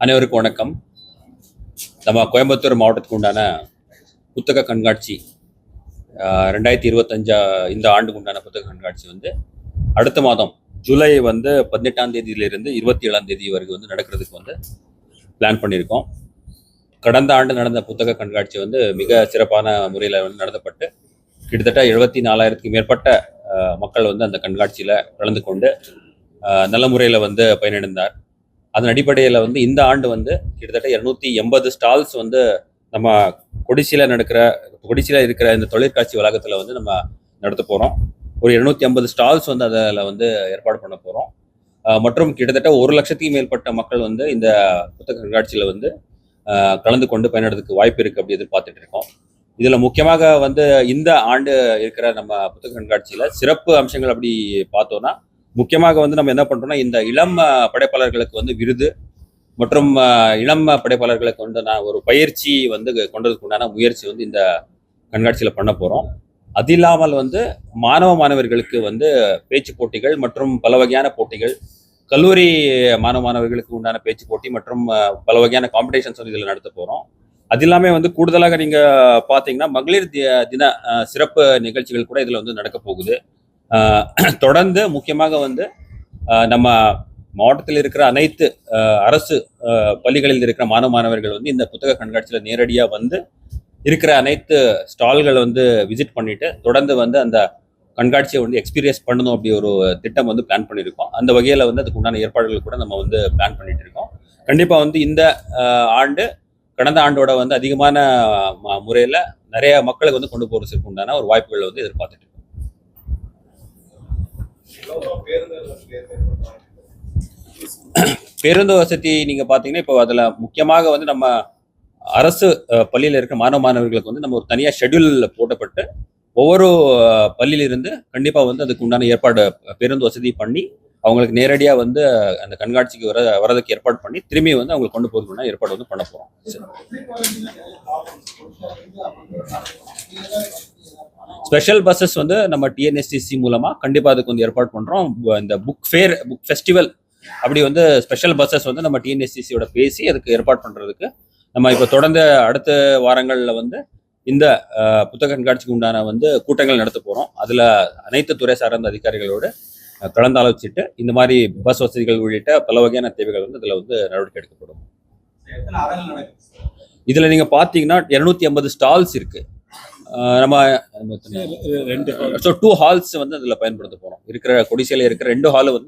அனைவருக்கும் வணக்கம். நம்ம கோயம்புத்தூர் மாவட்டத்துக்கு உண்டான புத்தக கண்காட்சி ரெண்டாயிரத்தி இருபத்தஞ்சா இந்த ஆண்டுக்கு உண்டான புத்தக கண்காட்சி வந்து அடுத்த மாதம் ஜூலை வந்து பதினெட்டாம் தேதியிலிருந்து இருபத்தி ஏழாம் தேதி வரைக்கும் வந்து நடக்கிறதுக்கு வந்து பிளான் பண்ணியிருக்கோம். கடந்த ஆண்டு நடந்த புத்தக கண்காட்சி வந்து மிக சிறப்பான முறையில் வந்து நடத்தப்பட்டு கிட்டத்தட்ட எழுபத்தி நாலாயிரத்துக்கு மேற்பட்ட மக்கள் வந்து அந்த கண்காட்சியில் கலந்து கொண்டு நல்ல முறையில் வந்து பயனடைந்தார். அதன் அடிப்படையில் வந்து இந்த ஆண்டு வந்து கிட்டத்தட்ட இரநூத்தி எண்பது ஸ்டால்ஸ் வந்து நம்ம கொடிசியில் நடக்கிற கொடிசியில் இருக்கிற இந்த தொழிற்காட்சி வளாகத்தில் வந்து நம்ம நடத்த போகிறோம் ஒரு இரநூத்தி ஐம்பது ஸ்டால்ஸ் வந்து அதில் வந்து ஏற்பாடு பண்ண போகிறோம் மற்றும் கிட்டத்தட்ட ஒரு லட்சத்துக்கு மேற்பட்ட மக்கள் வந்து இந்த புத்தக கண்காட்சியில் வந்து கலந்து கொண்டு பயனடைறதுக்கு வாய்ப்பு இருக்குது அப்படி எதிர்பார்த்துட்டு இருக்கோம். இதில் முக்கியமாக வந்து இந்த ஆண்டு இருக்கிற நம்ம புத்தக கண்காட்சியில் சிறப்பு அம்சங்கள் அப்படி பார்த்தோன்னா முக்கியமாக வந்து நம்ம என்ன பண்ணுறோம்னா இந்த இளம் படைப்பாளர்களுக்கு வந்து விருது மற்றும் இளம் படைப்பாளர்களுக்கு வந்து நான் ஒரு பயிற்சி வந்து கொண்டதுக்கு உண்டான முயற்சி வந்து இந்த கண்காட்சியில் பண்ண போகிறோம் அது இல்லாமல் வந்து மாணவ மாணவர்களுக்கு வந்து பேச்சு போட்டிகள் மற்றும் பல வகையான போட்டிகள் கல்லூரி மாணவ மாணவர்களுக்கு உண்டான பேச்சு போட்டி மற்றும் பல வகையான காம்படிஷன்ஸ் வந்து இதில் நடத்த போகிறோம் அது இல்லாமல் வந்து கூடுதலாக நீங்கள் பார்த்தீங்கன்னா மகளிர் தி- தின சிறப்பு நிகழ்ச்சிகள் கூட இதில் வந்து நடக்க போகுது. தொடர்ந்து முக்கியமாக வந்து நம்ம மாவட்டத்தில் இருக்கிற அனைத்து அரசு பள்ளிகளில் இருக்கிற மாணவ மாணவர்கள் வந்து இந்த புத்தக கண்காட்சியில் நேரடியாக வந்து இருக்கிற அனைத்து ஸ்டால்களை வந்து விசிட் பண்ணிட்டு தொடர்ந்து வந்து அந்த கண்காட்சியை வந்து எக்ஸ்பீரியன்ஸ் பண்ணணும் அப்படி ஒரு திட்டம் வந்து பிளான் பண்ணியிருக்கோம். அந்த வகையில் வந்து அதுக்கு உண்டான ஏற்பாடுகள் கூட நம்ம வந்து பிளான் பண்ணிட்டு இருக்கோம். கண்டிப்பாக வந்து இந்த ஆண்டு கடந்த ஆண்டோட வந்து அதிகமான முறையில் நிறைய மக்களுக்கு வந்து கொண்டு போகிறதுக்கு உண்டான ஒரு வாய்ப்புகள் வந்து எதிர்பார்த்துட்டு பேருந்து வசதி நீங்கள் பார்த்தீங்கன்னா இப்போ அதில் முக்கியமாக வந்து நம்ம அரசு பள்ளியில் இருக்கிற மாணவ மாணவர்களுக்கு வந்து நம்ம ஒரு தனியாக ஷெட்யூல் போட்டப்பட்டு ஒவ்வொரு பள்ளியிலிருந்து கண்டிப்பாக வந்து அதுக்கு உண்டான ஏற்பாடு பேருந்து வசதி பண்ணி அவங்களுக்கு நேரடியாக வந்து அந்த கண்காட்சிக்கு வர வரதுக்கு ஏற்பாடு பண்ணி திரும்பி வந்து அவங்களுக்கு கொண்டு போகணும்னா ஏற்பாடு வந்து பண்ண போறோம். ஸ்பெஷல் பஸ்ஸஸ் வந்து நம்ம டிஎன்எஸ்டிசி மூலமா கண்டிப்பா அதுக்கு வந்து ஏற்பாடு பண்றோம். இந்த புக் ஃபேர் புக் ஃபெஸ்டிவல் அப்படி வந்து ஸ்பெஷல் பஸ்ஸஸ் வந்து நம்ம டிஎன்எஸ்டிசியோட பேசி அதுக்கு ஏற்பாடு பண்றதுக்கு நம்ம இப்போ தொடர்ந்து அடுத்த வாரங்கள்ல வந்து இந்த புத்தக கண்காட்சிக்கு உண்டான வந்து கூட்டங்கள் நடத்த போறோம். அதுல அனைத்து துறை சார்ந்த அதிகாரிகளோடு அஹ், கலந்து ஆலோசிச்சுட்டு இந்த மாதிரி பஸ் வசதிகள் உள்ளிட்ட பல வகையான தேவைகள் வந்து இதுல வந்து நடவடிக்கை எடுக்கப்படும்? இதுல நீங்க பாத்தீங்கன்னா இருநூத்தி ஐம்பது ஸ்டால்ஸ் இருக்கு. அஹ், நம்ம ரெண்டு ஸோ டூ ஹால்ஸ் வந்து அதில் பயன்படுத்த போகிறோம் இருக்கிற கொடிசையில் இருக்கிற ரெண்டு ஹால் வந்து